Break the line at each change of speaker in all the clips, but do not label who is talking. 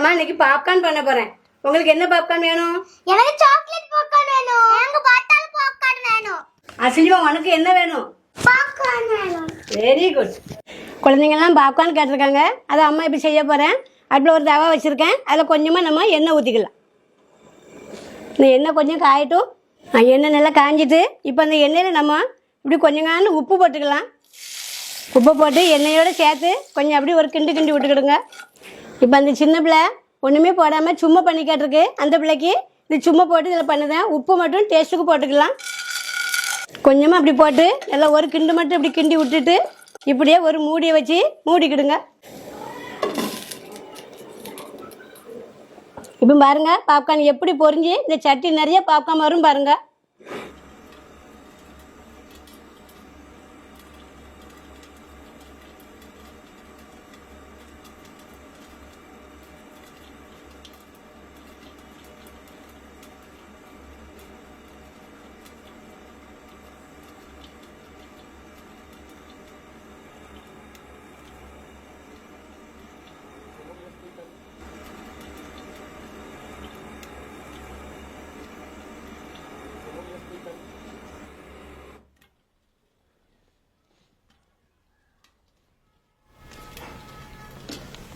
அம்மா இன்னைக்கு பாப்கார்ன் பண்ண போறேன். உங்களுக்கு என்ன பாப்கார்ன் வேணும்?
எனக்கு சாக்லேட் பாப்கார்ன் வேணும். எனக்கு பட்டால் பாப்கார்ன் வேணும்.
அசிலிமா உனக்கு என்ன வேணும்?
பாப்கார்ன் வேணும்.
வெரி குட் குழந்தைங்கள்லாம் பாப்கார்ன் கேட்டிருக்காங்க. அதை அம்மா இப்படி செய்ய போகிறேன் அடுப்பில் ஒரு தவா வச்சுருக்கேன். அதில் கொஞ்சமாக நம்ம எண்ணெய் ஊற்றிக்கலாம் இந்த எண்ணெய் கொஞ்சம் காயட்டும். எண்ணெய் நல்லா காஞ்சிட்டு இப்போ அந்த எண்ணெயில் நம்ம இப்படி கொஞ்சம் காண்டு உப்பு போட்டுக்கலாம். உப்பு போட்டு எண்ணெயோடு சேர்த்து கொஞ்சம் அப்படி ஒரு கிண்டு கிண்டி விட்டுக்கிடுங்க. இப்போ அந்த சின்ன பிள்ளை ஒன்றுமே போடாமல் சும்மா பண்ணி அந்த பிள்ளைக்கு இது சும்மா போட்டு இதில் பண்ணுதேன் உப்பு மட்டும் டேஸ்ட்டுக்கு போட்டுக்கலாம். கொஞ்சமாக அப்படி போட்டு நல்லா ஒரு கிண்டு மட்டும் இப்படி கிண்டி விட்டுட்டு இப்படியே ஒரு மூடியை வச்சு மூடிக்கிடுங்க. இப்போ பாருங்கள் பாப்கார்ன் எப்படி பொறிஞ்சு இந்த சட்டி நிறைய பாப்கார்ன் வரும் பாருங்கள்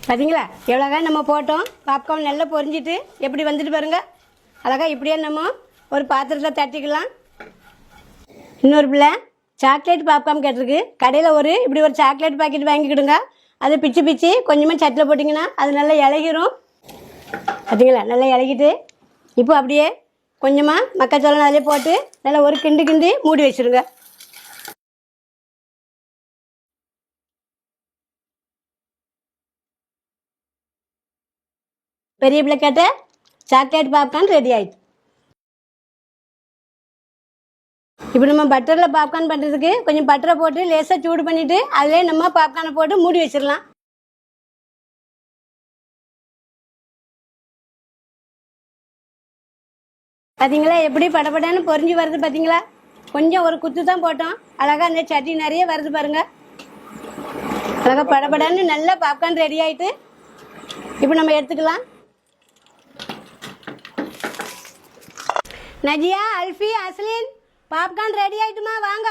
பார்த்தீங்களா எவ்வளோகா நம்ம போட்டோம்? பாப்கார்ன் நல்லா பொரிஞ்சிட்டு எப்படி வந்துட்டு பாருங்க? அழகா இப்படியே நம்ம ஒரு பாத்திரத்தில் தட்டிக்கலாம். இன்னொரு பிள்ளை சாக்லேட் பாப்கார்ன் கேட்டிருக்கு. கடையில் ஒரு இப்படி ஒரு சாக்லேட் பாக்கெட் வாங்கிக்கிடுங்க. அதை பிச்சு பிச்சு கொஞ்சமாக சட்டில் போட்டிங்கன்னா அது நல்லா இலகிரும். பார்த்தீங்களா நல்லா இலகிட்டு இப்போ அப்படியே கொஞ்சமாக மக்காச்சோளம் அதிலே போட்டு நல்லா ஒரு கிண்டு கிண்டி மூடி வச்சிருங்க. பெரிய பிள்ளை கேட்ட சாக்லேட் பாப்கார்ன் ரெடி ஆயிடுச்சு இப்போ நம்ம பட்டரில் பாப்கார்ன் பண்ணுறதுக்கு கொஞ்சம் பட்டரை போட்டு லேசாக சூடு பண்ணிவிட்டு அதிலே நம்ம பாப்கார்னை போட்டு மூடி வச்சிடலாம். பார்த்தீங்களா எப்படி படபடன்னு பொரிஞ்சு வருது பார்த்தீங்களா கொஞ்சம் ஒரு குத்து தான் போட்டோம். அழகாக அந்த சட்டி நிறைய வருது பாருங்க. அழகாக படப்படான்னு நல்லா பாப்கார்ன் ரெடி ஆயிட்டு. இப்போ நம்ம எடுத்துக்கலாம். நஜியா அல்ஃபி அஸ்லின் பாப்கார்ன் ரெடி ஆயிட்டுமா? வாங்க.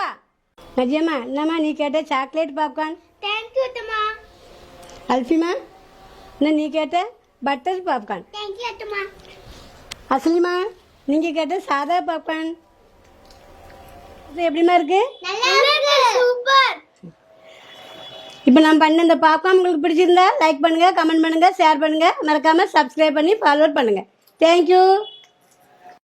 நஜியம்மா என்னம்மா நீ கேட்ட சாக்லேட் பாப்கார்ன்
தேங்க் யூ அத்தம்மா.
அல்ஃபிமா என்ன நீ கேட்ட பட்டர் பாப்கார்ன்
தேங்க் யூ அத்தம்மா.
அஸ்லிமா நீங்கள் கேட்ட சாதா பாப்கார்ன் இது எப்படிமா இருக்கு?
நல்லா இருக்கு. சூப்பர்.
இப்போ நான் பண்ண இந்த பாப்கார்ன் உங்களுக்கு பிடிச்சிருந்தா லைக் பண்ணுங்க கமெண்ட் பண்ணுங்க ஷேர் பண்ணுங்க. மறக்காம சப்ஸ்கிரைப் பண்ணி ஃபாலோ பண்ணுங்க. தேங்க்யூ